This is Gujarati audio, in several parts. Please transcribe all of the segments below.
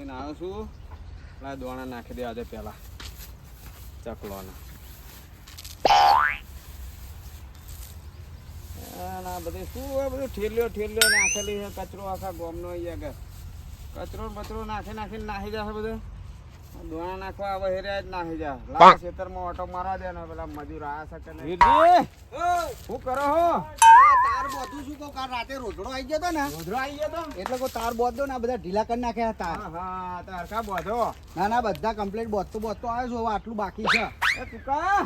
થઈને આવ્યો છું. પેલા દોણા નાખી દે આજે પેલા. ચકલોના. બધી શું બધું ઠેલ્યો ઠેલ્યો નાખેલી છે. કચરો આખા ગોમનો આગળ કચરો બચરો નાખી નાખીને નાહી જશે બધું. દોણા નાખવા આવે હેર્યા જ નાહી જા લાલ ખેતરમાં ઓટો મારવા દે ને પેલા મજૂર આ શકે શું કરો હો? બધું શું કહું કાલ રાતે રોજડો આવી ગયો તો ને. રોધરો આવી ગયો તો? એટલે કોઈ તાર બોધ ને આ બધા ઢીલા કરી નાખ્યા તાર હા હા તાર કા બોધો? ના ના બધા કમ્પ્લીટ બોધતો બોધતો આવ્યો છું હવે આટલું બાકી છે. એ તુકા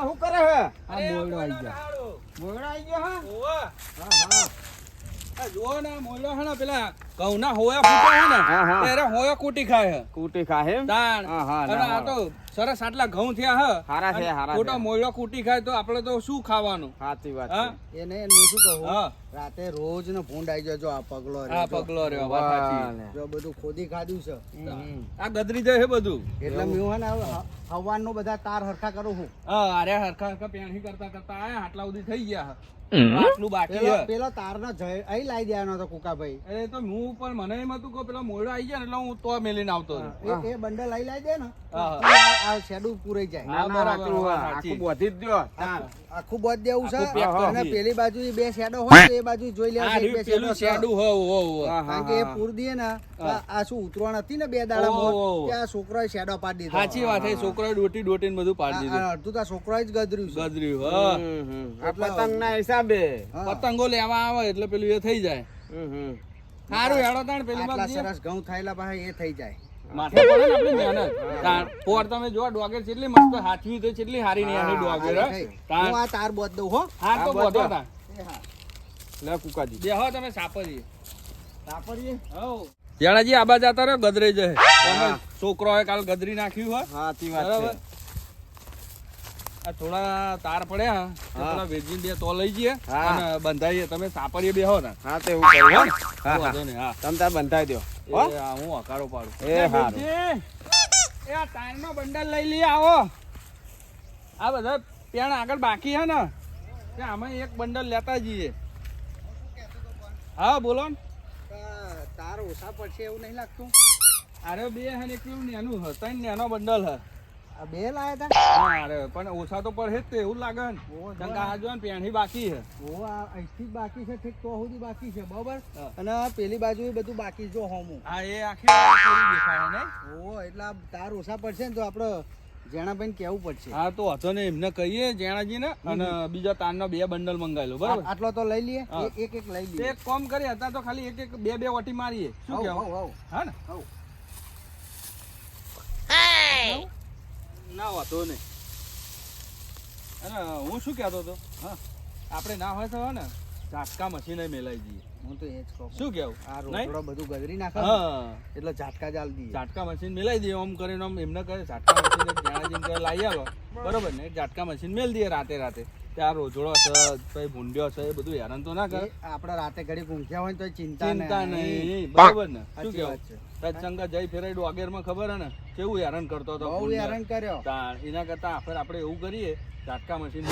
શું કરે હે આ મોયડો આવી ગયો. મોગડા આવી ગયો હા? હા હા. જુઓ ને આ મોયલો ને પેલા હોયા છે ને હા, હા. ત્યારે હોયો કૂટી ખાય કૂટી ખાય તાણ. હા, હા, અને આ તો સરસ આટલા ઘઉં થયા હે. હારા છે, હારા ખોટો મોયડો કૂટી ખાય તો આપણે તો શું ખાવાનું? સાચી વાત એને હું શું કહું? રાતે રોજ ને ભૂંડ આવી જાય જો આ પગલો આ. પગલો રહ્યો વાત સાચી. જો બધું ખોદી ખાધું છે. આ ગદરી જાય છે બધું. એટલે મેં હે ને હવે હવારનો બધા તાર હરખા કરું હું હા અરે હરખા હરખા પેણી કરતા કરતા આયા આટલા સુધી થઈ ગયા હે. આટલું બાકી પેલો છે પેલો તાર ના જય અહીં લાવી દેવાનો હતો કુકાભાઈ. એ તો હું પણ મને એમ હતું કે પેલા મોયડો આવી જાય ને એટલે હું તો મેલીને આવતો એ એ બંડલ અહીં લાવી દે ને. આ- શેડું પૂરાઈ જાય. ના, ના, બરાબર, આખું, વાત આખું સાચી. બોધી જ દ્યો. આખું બોધ દેવું છે. અને પેલી બાજુ બે શેડો હોય તો એ બાજુ જોઈ લેવા રહ્યું પેલું શેડું હો હો હો હા, હા, કારણ કે એ પૂર દઈએ ને આ- આ શું ઉતરવાણ હતી ને બે દાડા ઓહો. ત્યાં છોકરાએ શેડો પાડી દીધો. સાચી વાત છે છોકરાએ ડોટી ડોટીને બધું પાડી દીધું. અડધું તો છોકરાએ જ ગદર્યું છે. ગદર્યું હા. એટલે- પતંગના હિસાબે. પતંગો લેવા આવે એટલે પેલું એ થઈ જાય. સારું હેડો તાણ પેલી સરસ ઘઉં થયેલા પાસે એ થઈ જાય. માથે પડે ને આપણી મહેનત. પોર તમે જો ડોગર કેટલી મસ્ત હાથવી તો કેટલી હારી નહીં આની ડોગર આ હે? હું આ તાર બોત દઉં હો. હા તો બધો. તાણ. લે કુકાજી. બેહો તમે સાપરી સાપરી હો. જાણાજી આબા જતા રહ્યો ગદરે જશે. છોકરો કાલ ગદરી નાખ્યું હોય સાચી વાત બરાબર? છે આ થોડા તાર પડ્યા. થોડા. વેચીને બે તો લઈ જઈએ અને બંધાઈએ. તમે સાપરીએ બેહો ને. હા તો એવું કહ્યું હા, હા. તમ તાર બંધાઈ દો હા. હું હકારો પાડું. એ એ હારું. એ આ તારનો બંડલ લઈ લઈએ આવો. આ બધા પેણ આગળ બાકી હે ને. તે આમાં એક બંડલ લેતા જઈએ. હા બોલો ને. તાર ઓછા પડશે એવું નહીં લાગતું? અરે બે હે ને એક પેલું નેનું હે. ત્રણ નેનો બંડલ હે. બે લાયા તા? હા અરે પણ ઓછા તો પડે જ એવું લાગે ને. કારણ કે આ જો ને પેણી બાકી છે. ઓ આ અહીંથી બાકી છે ઠીક તો સુધી બાકી છે બરોબર? અને પેલી બાજુ એ બધું બાકી જો હોમું. હા એ આખી પૂરી દેખાય ને ઓ એટલે તાર ઓછા પડશે ને તો આપણે જેણાભાઈ કેવું પડશે. હા તો હતો ને એમને કહીએ જેણાજી ને અને બીજા તારનો બે બંડલ મંગાવેલો બરાબર? આટલો તો લઈ લઈએ એક એક એક લઈ લઈએ. એક કોમ કરીએ હતા તો ખાલી એક એક બે બે વટી મારીએ. શું હઉ. હા ને? હઉ. ના વાંધો નહીં. અને હું શું કહેતો હતો? હા, આપણે ના હોય તો ને ઝાટકા મશીને મેલાઈ જઈએ. હું તો એ જ કહું. શું કેવું? આ નહીં? બધું ગદરી નાખે એટલે ઝાટકા જાલ દઈએ. ઝાટકા મશીન મેલાઈ દઈએ આમ કરીને આમ એમને કહે ઝાટકા મશીન એક જાણાજીને કહે લાવી આવો બરોબર ને? ઝાટકા મશીન મેલ દઈએ રાતે રાતે. ત્યાં રોજડો છે પછી ભૂંડ્યો છે એ બધું હેરાન તો ના કરે. આપણે રાતે ઘડી ઊંઘ્યા હોય તો ચિંતા ચિંતા નહીં. બરોબર ને? શું કેવું? સત્સંગ જય ફેરાઈ ડોગેરમાં ખબર હે ને? કેવું હેરાન કરતો હતો બહુ હેરાન કર્યો. એના કરતા આપણે એવું કરીએ ઝાટકા મશીન.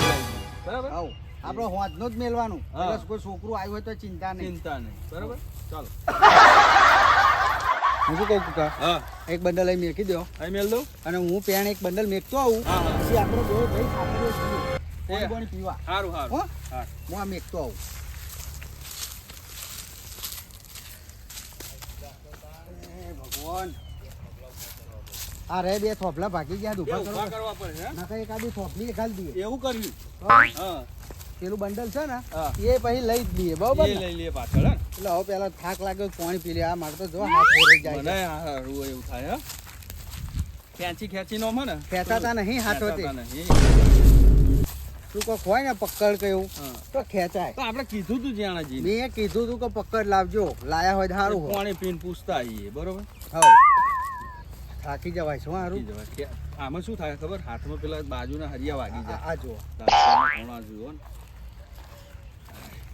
બરાબર? હઉ આપણે હોજનો જ મેલવાનું બસ એટલે કોઈ છોકરું આવ્યું હોય તો ચિંતા નહીં. ચિંતા નહીં. બરાબર? ચાલો. હું શું કહું કાકા? હા. એક બંડલ અહીં મેકી દો. અહીં મેલ દઉં? અને હું પેણ એક બંડલ મેકતો આવું. પછી આપણે બે ભાઈ ખાતરીઓ પીવા. સારું સારું હું? આ મેકતો આવું. ભગવાન. આ રે બે થોપલા ભાગી ગયા કરો કરવા. પડે? નાખા એક આદી થોપલી ખાલી દઈએ. એવું કર્યું? હા. પેલું બંડલ છે ને એ પછી લઈ જ દઈએ બરોબર લઈ લઈએ પાછળ એટલે હવે પેલા થાક લાગ્યો પાણી પી લે આ મારે તો જો હાથ ફેરઈ જાય મને હારું એવું થાય હા? ખેંચી ખેંચી નો? મને ખેંચાતા નહીં હાથોથી. તું કોક હોય ને પકડ કે એવું તો ખેંચાય. તો આપણે કીધું તું જ્યાણાજી મેં કીધું તું કે પકડ લાવજો લાયા હોય તો સારું હોય. પાણી પીને પૂછતા આવીએ બરોબર? હા થાકી જવાય શું સારું જવાય. આમાં શું થાય ખબર? હાથમાં પેલા બાજુના હરિયા વાગી જાય આ જુઓ. જુઓ ને.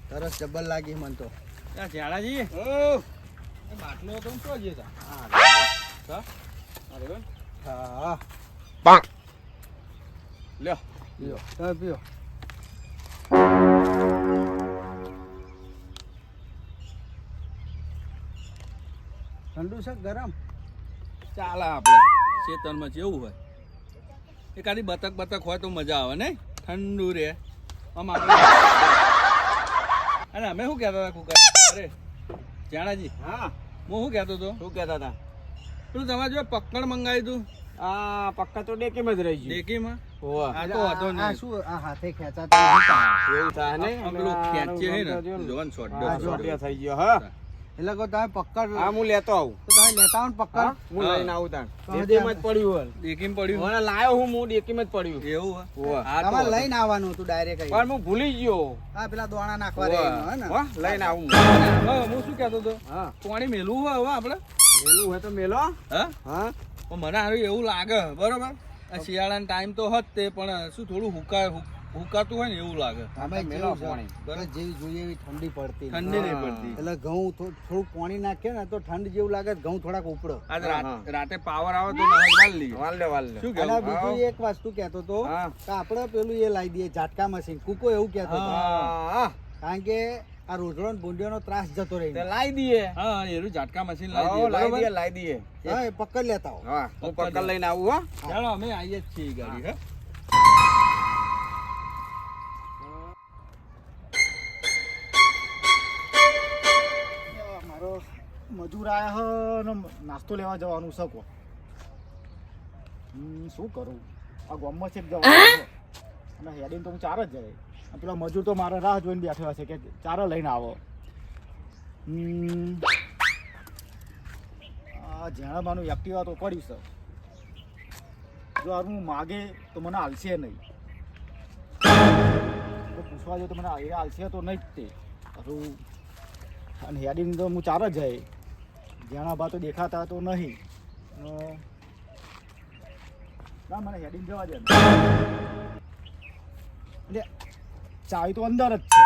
તરસ જબર લાગી મન તો. ત્યાં જાણાજી એ બાટલો તો? જતા હા. અરે વાહ. હા. લ્યો. તમે પીઓ ઠંડુ છે ગરમ? ચાલે આપણે. શેતરમાં જેવું હોય. એકાદી બતક બતક હોય તો મજા આવે ને ઠંડુ રે. આમ આપણે અને અમે શું કહેતા હતા કુકર? અરે જાણાજી હા. હું શું કહેતો હતો? શું કહેતા હતા? પેલું તમારે જો પક્કડ મંગાવ્યું તું? આ પક્કા તો ડેકીમાં જ રહી ગયું. ડેકીમાં? હોવે. આ તો હતો આ શું આ હાથે ખેંચાતા? એવું થાય ને? પેલું ખેંચે ને? ને. થઈ ગયો હા. એટલે કે તમે પકડ હા હું લેતો આવું. તો તમે લેતા આવો ને પકડ હું લઈને આવું તાણ. ડેકીમાં જ પડ્યું ડેકીમાં હોય પડ્યું. મને લાયો હું હું ડેકીમાં જ પડ્યું. એવું. હોય? હા તમારે લઈને આવવાનું હતું ડાયરેક્ટ પણ હું ભૂલી ગયો. હા પેલા દોણા નાખવા રે હા ને? લઈને આવું હું. શું કહેતો હતો? હા. પાણી મેલું હોય હવે આપણે? મેલું હોય તો મેલો. હા? હા. મને હારું એવું લાગે બરોબર? આ શિયાળાનો ટાઈમ તો હત તે પણ શું થોડું હુકા હુ- હોય ને એવું લાગે. તમે મેલો પાણી. જેવી જોઈએ એવી ઠંડી પડતી. ઠંડી નહીં પડતી. એટલે ઘઉં થોડું પાણી નાખે ને તો ઠંડ જેવું લાગે ઘઉં થોડાક ઉપડો. રાત- પાવર આવે તો વાલ લે. વાલ લે અને કેવું બીજું એક વસ્તુ કહેતો તો કે આપણે પેલું એ લાવી દઈએ ઝાટકા મશીન. કૂકો એવું કહેતો હતો. હા. હા. કારણ કે આ રોજડો ને ભૂંડિયાનો ત્રાસ જતો રહી. લાવી દઈએ. હા એનું ઝાટકા મશીન લાવી હા દઈએ. લાવી દઈએ લાવી દઈએ. હા પકડ લેતા હો હા હું પકડ લઈને આવું હા. ચાલો અમે આવીએ જ છીએ ગાડી હે. મજૂર આવ્યા હ ને નાસ્તો લેવા જવાનું છે કો. શું કરું? આ ગામમાં છે જવાનું અને હેડીને તો હું ચાર જ જાય. અને પેલા મજૂર તો મારા રાહ જોઈને બેઠેલા છે કે ચાર લઈને આવો. આ જેણાબાનું એક્ટિવા તો પડ્યું છે. જો આ હું માગે તો મને હાલશે નહીં. પૂછવા જોઈએ તો મને એ હાલશે તો નહીં જ તે. હરું અને હેડીને તો હું ચાર જ જાય. બા તો દેખાતા તો નહીં. ના, મને હેડિંગ જવા દે. એટલે ચાવી તો અંદર જ છે.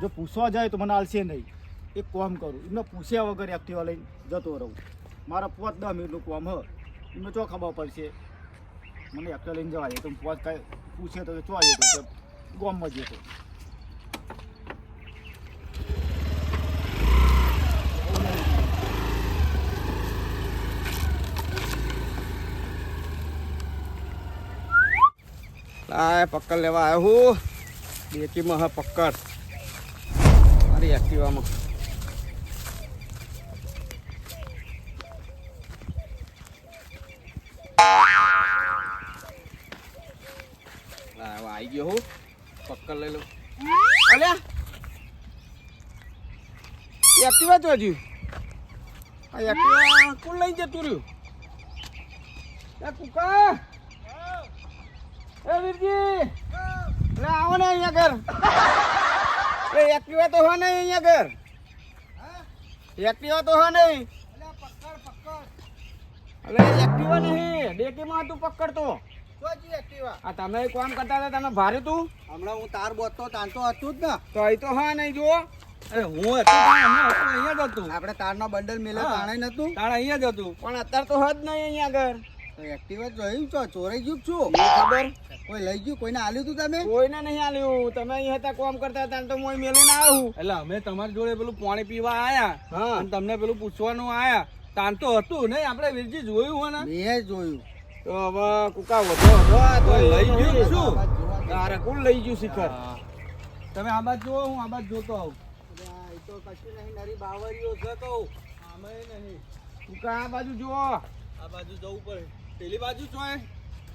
જો પૂછવા જાય તો મને આલશે નહીં. એક કોમ કરું, એમને પૂછ્યા વગર એક્ટિવા લઈને જતો રહું. મારા પોત દસ મિનિટનું કોમ હ. એમને ચો ખબર પડશે? મને એક્ટિવા લઈને જવા દે. તો પોત કાંઈ પૂછે તો ચો જતો કે ગોમમાં જતો લાય પક્કડ લેવા આવ્યો હું. ડેકીમાં હા પક્કડ મારી એક્ટિવામાં. આવી ગયો હું. પક્કડ લઈ લઉં. અલ્યા. એક્ટિવા તો હજુ. એક્ટિવા કોણ લઈ જતું રહ્યું? કુકા. એ વીરજી! આવો ને અહીંયા ઘર. એ એક્ટિવા તો હો નહીં અહીંયા ઘર. એક્ટિવા તો હો નહીં. અલે એક્ટિવા નહીં. ડેટીમાં હતું પકડતો. આ તમે કોમ કરતા હતા તમે ભારે તું? હમણાં હું તાર બોતતો તાન તો હતું જ ને. તો અહીં તો હા નહીં જુઓ. અરે હું હતો અહીંયા જ હતું. આપણે તારનો બંડલ મેલે હા. તાણે નતું તાણ અહીંયા જ હતું. પણ અત્યારે તો હદ નહીં અહીંયા ઘર. તો એક્ટિવા જોયું છો ચોરાઈ ગયું છું. ખબર? કોઈ લઈ ગયું કોઈને આલ્યું તું તમે? કોઈને નહીં આલ્યું. તમે અહીં હતા કોમ કરતા હતા તો હું આવ્યો એટલે અમે તમારી જોડે પેલું પાણી પીવા આયા. હા. અને તમને પેલું પૂછવાનું આયા. તાન તો હતું નહીં આપણે વીરજી જોયું હોય ને. મેં જોયું. તો હવે કુકા વધો તો લઈ ગયું શું? તારે કોણ લઈ ગયું શિખર? તમે આ બાજુ જુઓ હું આ બાજુ જોતો આવું. એ તો કશું નહીં નરી બાવરીઓ છે કહું આમે નહીં. કુકા આ બાજુ જુઓ. આ બાજુ જવું પડે. પેલી બાજુ જોય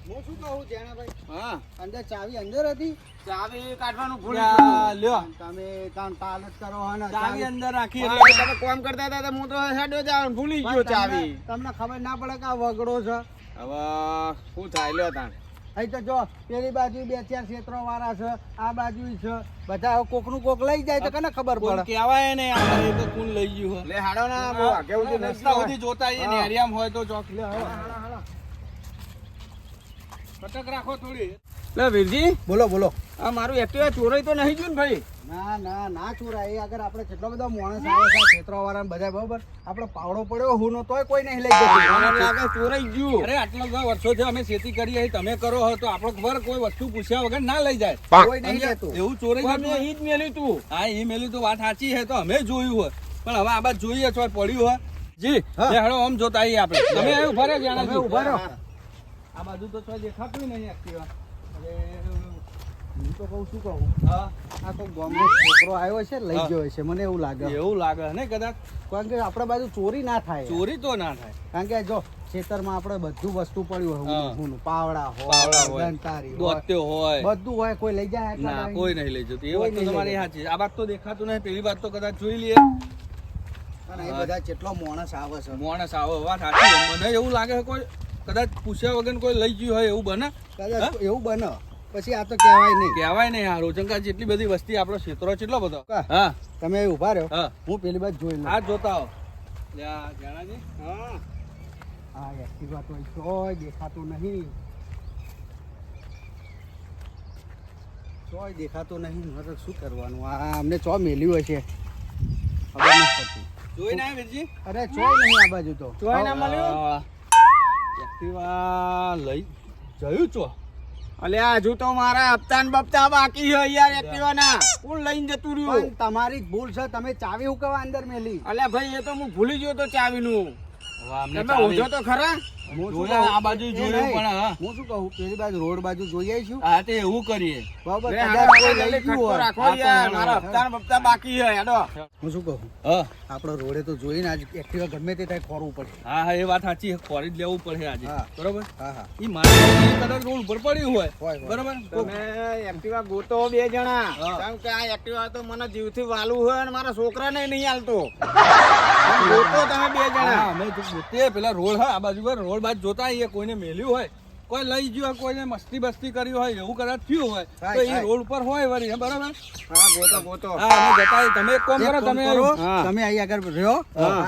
હું શું કહું જેણાભાઈ હા. અંદર ચાવી અંદર હતી? ચાવી કાઢવાનું ભૂલી લ્યો. તમે કામ પાલત કરો હો ને? ચાવી અંદર રાખી એટલે તમે કોમ કરતા હતા તો હું તો હેડો જાવ ભૂલી ગયો ચાવી. તમને ખબર ના પડે કે આ વગડો છે? હવે શું થાય લ્યો તાણ. અહીં તો જો પેલી બાજુ બે ચાર ક્ષેત્રો વાળા છે આ બાજુ છે. બધા કોકનું કોક લઈ જાય તો કને ખબર પડે? કેવાય ને આ એ તો કોણ લઈ ગયું લે હાડો ના કેવું આગે સુધી જોતા હા. હોય તો ચોક. લે કટક રાખો થોડી. લે વીરજી. બોલો બોલો. આ મારું એક્ટિવા ચોરાઈ તો નહીં ગયું ને ભાઈ? ના ના ના ચોરા એ અગર આપણે કેટલો બધો માણસ આવે છે ક્ષેત્રો વાળા બધા બરોબર. આપણે પાવડો પડ્યો હું નો તોય કોઈ નહીં લઈ મને જતું લાગે ચોરાઈ ગયું. અરે આટલા બધા વર્ષો છે અમે ખેતી કરીએ તમે કરો હો તો આપણો ખબર કોઈ વસ્તુ પૂછ્યા વગર ના લઈ જાય. કોઈ નહીં? લેતું. એવું ચોરાઈ ગયું. ઈ જ મેલ્યું તું. હા એ મેલી તો વાત સાચી છે તો અમે જોયું હોય. પણ હવે આ બાજુ જોઈએ છો પડ્યું હોય. જી હેડો આમ જોતા આવીએ આપણે. તમે ઊભા રહો જાણે ઊભા રહો. આ બાજુ તો કોઈ દેખાતું નહીં એક્ટિવા હું તો કહું શું કહું. હા. આ તો ગામનો છોકરો આવ્યો છે લઈ ગયો છે મને એવું લાગે. એવું લાગે ને કદાચ? કારણ કે આપણા બાજુ ચોરી ના થાય. ચોરી તો ના થાય. કારણ કે જો ખેતરમાં આપણે બધું વસ્તુ પડ્યું હોય ઊનું. પાવડા હોય. દંતારી હોય દોત્યો હોય. બધું હોય કોઈ લઈ જાય ના કોઈ નહીં લઈ જતું. એ વાત તો તમારી સાચી આ વાત તો દેખાતું નહીં પેલી વાત તો કદાચ જોઈ લઈએ. અને એ બધા કેટલો માણસ આવે છે. માણસ આવે વાત સાચી મને એવું લાગે છે કોઈ કદાચ પૂછ્યા વગર કોઈ લઈ ગયું હોય એવું બને? કદાચ એવું બને. પછી આ તો કહેવાય નહીં. કહેવાય નહીં આ રોજંકા જેટલી બધી વસ્તી આપણો ક્ષેત્રો કેટલો બધો? હા. તમે ઊભા રહ્યો. હા. પેલી બાજુ જોઈ લઉં. આ જોતા હો જાણાજી? હા. એક્ટિવા તો ચોય દેખાતું નહીં. ચોય દેખાતો નહીં. મારે શું કરવાનું? આ અમને ચો મેલ્યું હશે? ખબર નહીં પડતી. વીરજી? અરે ચોય નહીં આ બાજુ તો. ચોય ના મળ્યું? એક્ટિવા લઈ જયું ચો અલ્યા હજુ તો મારા હપ્તા ને બપ્તા બાકી છે યાર એક્ટિવા ના કોણ લઈને જતું રહ્યું? તમારી ભૂલ છે તમે ચાવી હું હુકવા અંદર મેલી? અલ્યા ભાઈ એ તો હું ભૂલી ગયો તો હવે આમને તમે ચાવી- તો ખરા? હું શું જોયા, કહું? આ બાજુ જોયું પણ હું. શું કહું? પેલી બાજુ રોડ બાજુ હા તે એવું કરીએ. બરાબર લે, કદાચ હાલો, કોઈ જલ્દી લઈ ગયું ખટકો હોય. રાખો યાર મારા હપ્તા ને બાકી છે હેડો. હું શું કહું? હા. આપણે રોડે તો જોઈને આજ એક્ટિવા ગમે તે થાય ખોરવું પડે. હા હા એ વાત સાચી. ખોરી જ લેવું પડે આજે. બરોબર? હા હા. ઈ મારે કદાચ રોડ ઉપર પડ્યું હોય. બરોબર? તમે એક્ટિવા ગોતો બે જણા. કારણ કે આ એક્ટિવા તો મને જીવથી વાલું હોય અને મારા છોકરાને નહીં હાલતો. તમે બે જણા. અમે પોતે પેલા રોડ હા આ બાજુ પર રોડ બાજુ જોતા આવીએ કોઈને મેલ્યું હોય કોઈ લઈ ગયું કોઈને મસ્તી બસ્તી કર્યું હોય એવું કદાચ થયું હોય તો એ રોડ ઉપર હોય વળી બરાબર? હા ગોતો ગોતો. હા અમે જતા તમે એક કામ કરો તમે તમે અહીં આગળ રહ્યો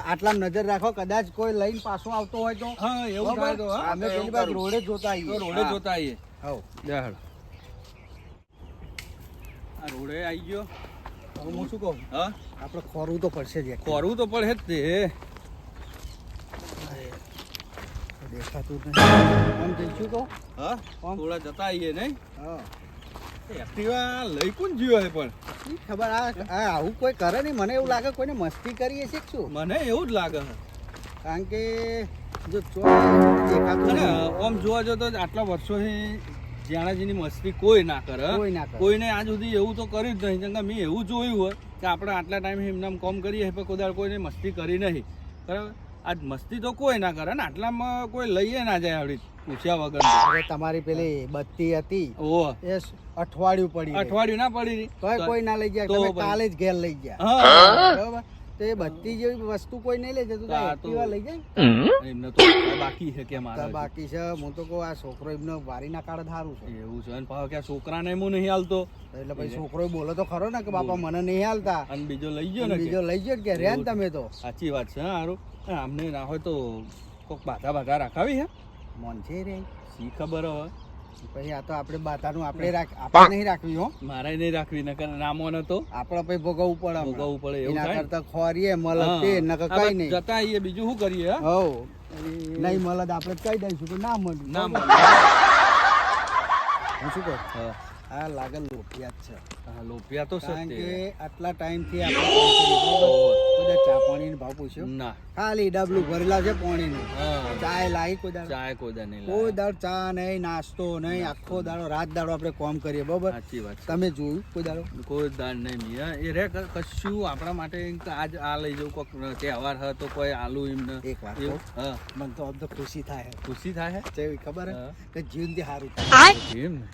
આટલા નજર રાખો કદાચ કોઈ લઈને પાછો આવતો હોય તો. હા એવું થાય તો અમે પેલી બાજુ રોડે જોતા આવીએ. રોડે જોતા આવીએ. આ રોડે આવી ગયો. હું શું કહું? હા? આપણે ખોરવું તો પડશે જ. ખોરવું તો પડે જ તે. દેખાતું નહીં આમ જઈશું કહું? હા? થોડા જતા આવીએ નહીં? હા. એક્ટિવા લઈ કોણ ગયો હે પણ? ખબર આ આવું કોઈ કરે નહીં. મને એવું લાગે કોઈને મસ્તી કરીએ છે શું? મને એવું જ લાગે છે. કારણ કે જો દેખાતું આમ જોવા જો તો આટલા વર્ષોથી જ્યાણાજીની મસ્તી કોઈ ના કરે કોઈ ના કરે. કોઈને આજ સુધી એવું તો કર્યું જ નહીં. કેમ કે મેં એવું જોયું હોય કે આપણે આટલા ટાઈમ એમનામ કોમ કરીએ પણ કોઈ કોઈને મસ્તી કરી નહીં. બરાબર? આજ મસ્તી તો કોઈ ના કરે ને આટલામાં કોઈ લઈએ ના જાય આવડી પૂછ્યા વગર. તમારી પેલી બત્તી હતી. ઓ એ અઠવાડિયું પડી અઠવાડિયું ના પડી. કોઈ ના લઈ ગયા. કાલે જ ઘેર લઈ ગયા. બરાબર? તો એ બત્તી જેવી વસ્તુ કોઈ નહીં લઈ જતું એક્ટિવા લઈ જાય એમને તો બાકી છે કે મારા બાકી છે? હું તો કહું આ છોકરો એમને વારી ના કાળે સારું છે. એવું છે. અને પાછો કે આ છોકરાને હું નહીં હાલતો. એટલે પછી છોકરો બોલો તો ખરો ને કે બાપા મને નહીં હાલતા. અને બીજો લઈ ગયો ને બીજો લઈ ગયો ને કે રહ્યા તમે તો. સાચી વાત છે હા હારું. આમને ના હોય તો કોક બાધા બાધા રાખાવી હે? મન છે રે શી ખબર હવે? પછી આ તો આપણે બાતાનું આપણે રાખ આપણે નહીં રાખવી હો. મારે નહીં રાખવી નકર નામો ન તો. આપણે પછી ભોગવવું પડે. ભોગવવું પડે એવું થાય કરતા ખોરીએ મળે તે નકર કઈ નહીં. જતા આઈએ બીજું શું કરીએ હો? નહીં મલદ આપણે કહી દઈશું કે ના મળ્યું ના મળ્યું હું શું કહું. આ લાગે લોપિયા જ છે. હા, લોપિયા તો સત્ય કે આટલા ટાઈમથી આપણે ચા પાણીનો ભાવ પૂછ્યો? ના. ખાલી ડબલું ભરેલા છે પાણીનું. ચાય લાગી કોઈ દાડો. ચાય કોઈ દા નહીં કોઈ. દાડો ચા નહીં નાસ્તો નહીં આખો દાડો રાત દાડો આપણે કોમ કરીએ બરોબર? સાચી વાત તમે જોયું કોઈ દાડો? કોઈ દાડ નહીં મિયા એ રે કશું આપણા માટે આજ આ લઈ જવું કોક તહેવાર હતો તો કોઈ આલુ એમને એક વાત મને તો આમ તો ખુશી થાય. ખુશી થાય? છે એવી ખબર કે જીવનથી સારું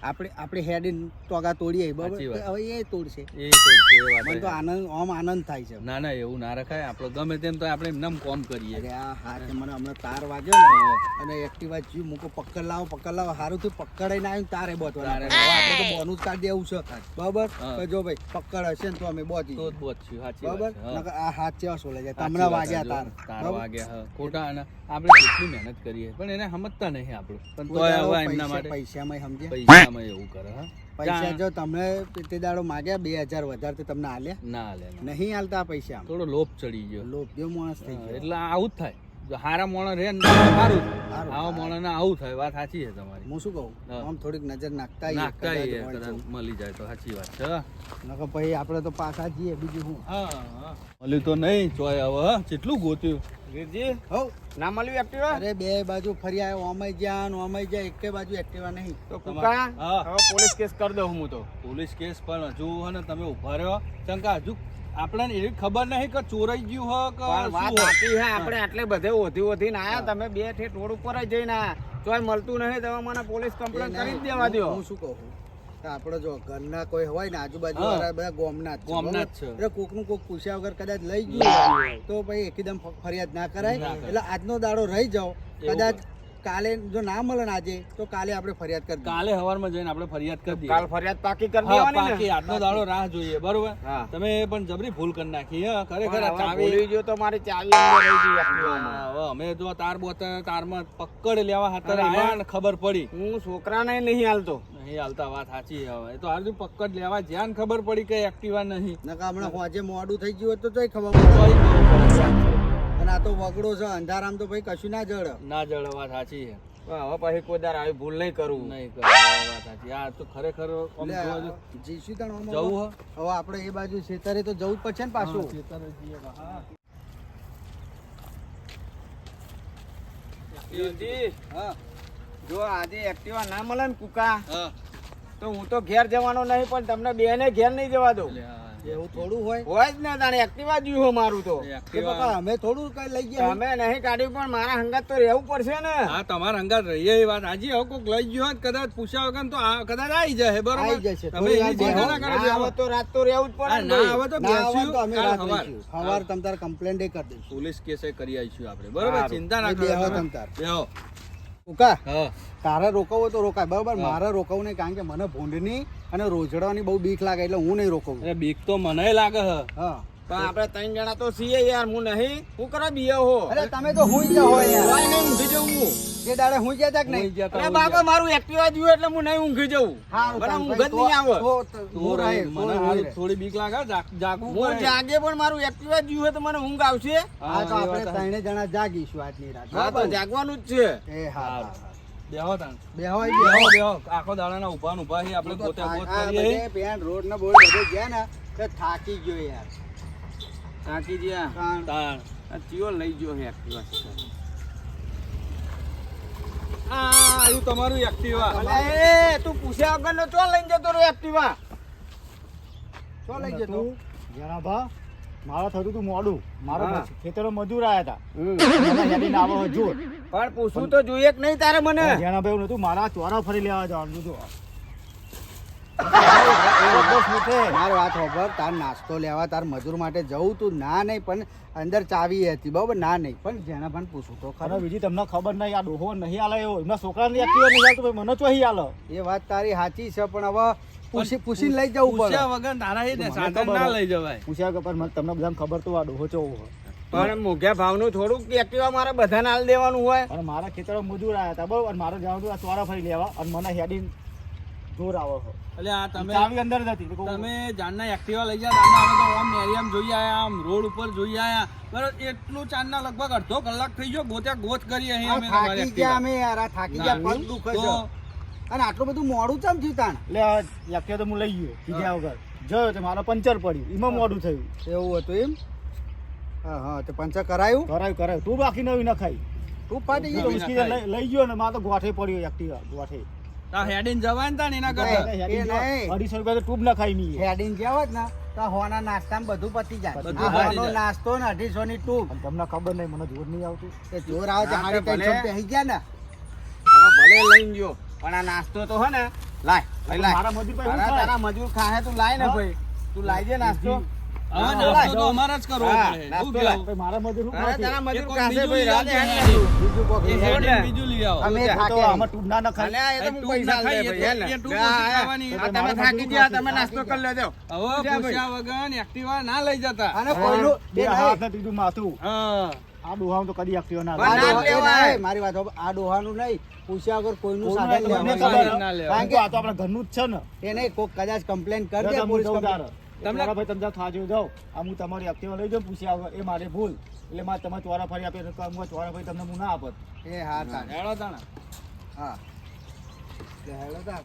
આપણે આપણે હેડી ટોગા તોડીએ બરોબર? વાત. હવે એ તોડશે. એ તો છે, એ વાત મને તો આનંદ આમ આનંદ થાય છે. ના ના એવું ના રખાય. આપણે ગમે તેમ તો આપણે એમનામ કોમ કરીએ. અરે આ હાથ મને હમણાં તાર વાગ્યો ને અને એક્ટિવા જીવ મૂકો પકડ લાવો પકડ લાવો. સારું થયું પકડાઈને આવ્યું તારે બોતવાના તારે આપણે તો બોનું જ કાઢી દેવું છે. બરાબર? તો જો ભાઈ પકડ હશે ને તો અમે બોતી તો જ બચશું સાચી બરાબર? છે, આ હાથ ચેવા સોલે જાય? તમને વાગ્યા તાર. તાર વાગ્યા હા. ખોટા અને આપણે કેટલી મહેનત કરીએ. પણ એને સમજતા નહીં આપણું. પણ તો હવે એમના માટે પૈસામાં સમજે પૈસામાં એવું કરે હા. પૈસા જો તમે તે દાડો માગ્યા બે હજાર વધારે તો તમને આલ્યા. ના હાલે નહીં હાલતા પૈસા થોડો લોભ ચડી ગયો. લોભ્યો માણસ થઈ ગયો. એટલે આવું જ થાય. હારા મોણસ રે ને સારું. આવા મોણસને આવું થાય વાત સાચી છે તમારી. હું શું કહું? આમ થોડીક નજર નાખતા નાખતા. મળી જાય તો સાચી વાત છે નકર ભાઈ આપણે તો પાછા જઈએ બીજું હું હા હા. મળ્યું તો નહીં ચોય હવે હા? કેટલું ગોત્યું? વીરજી હો. ના મળ્યું એક્ટિવા અરે બે બાજુ ફરી આવ્યો ઓમાઈ જ્યાં ને ઓમાઈ જ્યાં એકે બાજુ એક્ટિવા નહીં. તો કુકા હા. હવે પોલીસ કેસ કરી દઉં હું તો. પોલીસ કેસ પણ હજુ હે ને તમે ઊભા રહ્યો. ચંકા હજુ આપણને એવી ખબર નહીં કે ચોરાઈ ગયું હો કે વાત શું હો. સાચી છે આપણે આટલે બધે ઓધી ઓધીને આયા તમે બે ઠેઠ રોડ ઉપર જ જઈને આયા ચોય મળતું નહીં તમે મને પોલીસ કમ્પ્લેન કરી જ દેવા દો હું શું કહું આપણે જો ઘરના કોઈ હોય ને આજુબાજુ હા. વાળા બધા ગોમના જ છે, ગોમના જ બરોબર? છે. એટલે કોકનું કોક પૂછ્યા વગર કદાચ લઈ ગયું તો પછી એકદમ ફરિયાદ ના કરાય એટલે આજનો દાડો રહી જાઓ કદાચ કાલે જો ના મળે ને આજે તો કાલે આપણે ફરિયાદ કરી કાલે સવારમાં જઈને આપણે ફરિયાદ કરી કાલ ફરિયાદ પાકી કરી દેવાની પાકી. આટલો દાડો રાહ જોઈએ બરોબર. તમે પણ જબરી ભૂલ કરી નાખી હા ખરેખર ચાવી ભૂલી ગયો તો મારી ચાવી અંદર રહી ગઈ અમે તો તાર બોતર તારમાં પકડ લેવા અરે ને ખબર પડી. હું છોકરાને નહીં હાલતો. નહીં હાલતા વાત સાચી હવે. તો આજુ પકડ લેવા જ્યાં ખબર પડી કે એક્ટિવા નહીં. નકા હમણાં હોજે મોડું થઈ ગયું હતું તો ખબર પડી. અને આ તો વગડો છે અંધારામ તો ભાઈ કશું ના જળ ના જળ વાત સાચી છે. હવે પછી કોઈ દાર આવી ભૂલ નહીં કરું. નહીં કરું વાત સાચી. આ તો ખરેખર તણ જવું હવે આપણે એ બાજુ ખેતરે તો જવું જ પડશે ને પાછું. હા જો આજે એક્ટિવા ના મળે ને કુકા તો હું તો ઘેર જવાનો નહીં પણ તમને બે ને ઘેર નહીં જવા દઉં. એવું થોડું હોય? હોય જ ને તાણે એક્ટિવા જ હો મારું તો. એ કે એક્ટિવા- પપ્પા અમે થોડું કઈ લઈ ગયા તમે નહીં કાઢ્યું પણ મારા હંગાત તો રહેવું પડશે ને. હા તમારા અંગાત રહીએ એ વાત હાજી હવે લઈ ગયો કદાચ પૂછ્યા વગર તો કદાચ આવી જાય બરોબર? આવી જશે. તમે એની ચિંતા ના કરો આવે તો રાત તો રહેવું જ પડે ને આવે તો બેસ્યું અમે રાત રહીશું સવાર તમ તાર કમ્પ્લેન કરી દઈશું. પોલીસ કેસે કરી આવીશું આપણે. બરોબર? ચિંતા ના કરો બેહો તમે. તમ તાર. બેહો. હા. તારે રોકવું હોય તો રોકાય. બરાબર? મારે રોકવું નહીં કારણ કે મને ભૂંડની અને રોજડાની બહુ બીક લાગે એટલે હું નહીં રોકવું બીક તો મને લાગે હ. હા. પણ આપણે ત્રણ જણા તો છીએ યાર હું નહીં. હું કરવા બીએ હો? અરે તમે તો હું જ હોય યાર. નહીં ઊંઘી જવું. તે દાડે હું ગયા તા નહીં? ગયા અરે બાબા મારું એક્ટિવા જોયું એટલે હું નહીં ઊંઘી જવું મને ઊંઘ જ નહીં આવે. તો- રહે, મને હાલ થોડી બીક લાગે જાગું હું જાગે પણ મારું એક્ટિવા જોયું તો મને ઊંઘ આવશે? હા તો આપણે ત્રણે જણા જાગીશું આજની રાત. હા તો જાગવાનું જ છે. એ હા. બેહો તાણ. બેહો બેહો, બેહો. આખો દાડાના ઊભા ઊભા છીએ, આપણે હું તો ગોતે ગોત થાક- આ કરીએ. રોડ ને બોર્ડ બધે ગયા ને તો થાકી ગયો યાર. થાકી ગયા તાણ. ચિયો લઈ ગયો હે એક્ટિવા આવ્યું તમારું એક્ટિવા એ તું પૂછ્યા વગર નો ચો લઈને જતો રહ્યો એક્ટિવા શું લઈ જતો? તું જણા થતું તું મોડું. મારા. ખેતરો મજૂર આયા હતા હજુર પણ પૂછવું તો જોઈએ કે નહીં તારે મને? જણાભાઈ નતું મારા ચોરા ફરી લેવા જવાનું મારો વાત ખબર તાર નાસ્તો લેવા તાર મજૂર માટે જવું તું. ના નહીં પણ અંદર ચાવી હતી બરાબર? ના નહીં પણ જેને પણ પૂછું તો ખરો. બીજી તમને ખબર નહીં આ ડોહો નહીં આલે એવો. એમના છોકરાને એક્ટિવા નહીં આલતો ભાઈ મને ચોહી આલો. એ વાત તારી સાચી છે પણ હવે પૂછી પૂછીને લઈ જવું પડે. પૂછ્યા વગર તારા એ ને સાધન ના લઈ જવાય. પૂછ્યા કે પણ મને તમને બધાને ખબર તો આ ડોહો ચેવો હોય. પણ મોઘ્યા ભાવનું થોડુંક એક્ટિવા મારે બધાને હાલ દેવાનું હોય. અને મારા ખેતરો મજૂર આયા હતા બરોબર? મારે જવાનું આ ચોરા ફરી લેવા. અને મને હેડીને જોર આવો છો. એટલે આ તમે ચાવી અંદર જ હતી તમે જાનના એક્ટિવા લઈ ગયા દાદા અમે તો આમ નેરિયામ જોઈ આયા આમ રોડ ઉપર જોઈ આયા. બરાબર એટલું ચાંદના લગભગ અડધો કલાક થઈ ગયો ગોત્યા ગોત કરી અહીં આ અમે થાકી ગયા એક્ટિવા. અમે યાર આ થાકી ગયા પગ દુખે છે. અને આટલું બધું મોડું ચમ થયું તાણ? એટલે એક્ટિવા તો હું લઈ ગયો કીધા વગર. જોયો તો મારો પંચર પડ્યું એમાં મોડું થયું. એવું હતું એમ? હા હા તો પંચર કરાયું? કરાયું કરાયું. તું બાકી નવી નખાઈ. તું પાટી તો ગયું લઈ ગયો ને મારે તો ગોઠે પડ્યો એક્ટિવા ગોઠે. આ હેડીને જવાય ને એના કરતા. નહીં. અઢીસો રૂપિયા તો ટ્યુબ નખાઈ મી હેડીને ગયા હોત ને. તો હોના નાસ્તામાં બધું પતી જાય. બધું હોનો નાસ્તો ને અઢીસો ની ટૂબ તમને ખબર નહીં મને જોર નહીં આવતું. એ જોર આવે તો હારી. ટેન્શન બેસી ગયા ને. હવે ભલે લઈને ગયો. પણ આ નાસ્તો તો હે ને લાય લાય. મારા મજૂર પાસે તારા મજૂર ખાહે તું લાય ને ભાઈ. તું લાયજે નાસ્તો. હા, નાસ્તો તો લાય. જ કરવો પડે નાસ્તો શું લાય. કહેવું? ભાઈ મારા મજૂર શું તારા મજૂર કોઈ ભાઈ રાતે બીજું કોક એ લઈ હેડીને ને. બીજું લઈ આવો અમે થાકે આમાં ટ્યુબ ના નખાય અલ્યા, એ તો હું પૈસા નખાય, ભાઈ, તો- હેલ એ ને. ટૂંક હા, ઓછી હા. ખાવાની. આ તમે થાકી ગયા તમે નાસ્તો કરી લેજો હવે પૂછ્યા વગર એક્ટિવા ના લઈ જતા અને કોઈનું બે હાથ ત્રીજું માથું હા આ ડોહામાં તો કદી એક્ટિવા ના ના. ડોહા-. મારી વાત. આ ડોહાનું નહીં પૂછ્યા વગર કોઈનું સાધન. ના લેવાય. કારણ કે આ તો આપણા ઘરનું જ છે ને એ નહીં કોક કદાચ કમ્પ્લેન કરી દે પોલીસ. તમને ભાઈ તમને થાજો જાઓ. આ હું તમારી એક્ટિવા લઈ જાઉં પૂછ્યા વગર એ મારે ભૂલ. એટલે મારે તમે ચોરા ફરી આપે તો હું ચોરા ફરી તમને હું ના આપત. એ હા તાર હેડો તાણા. હા. હેળો હેડો તાર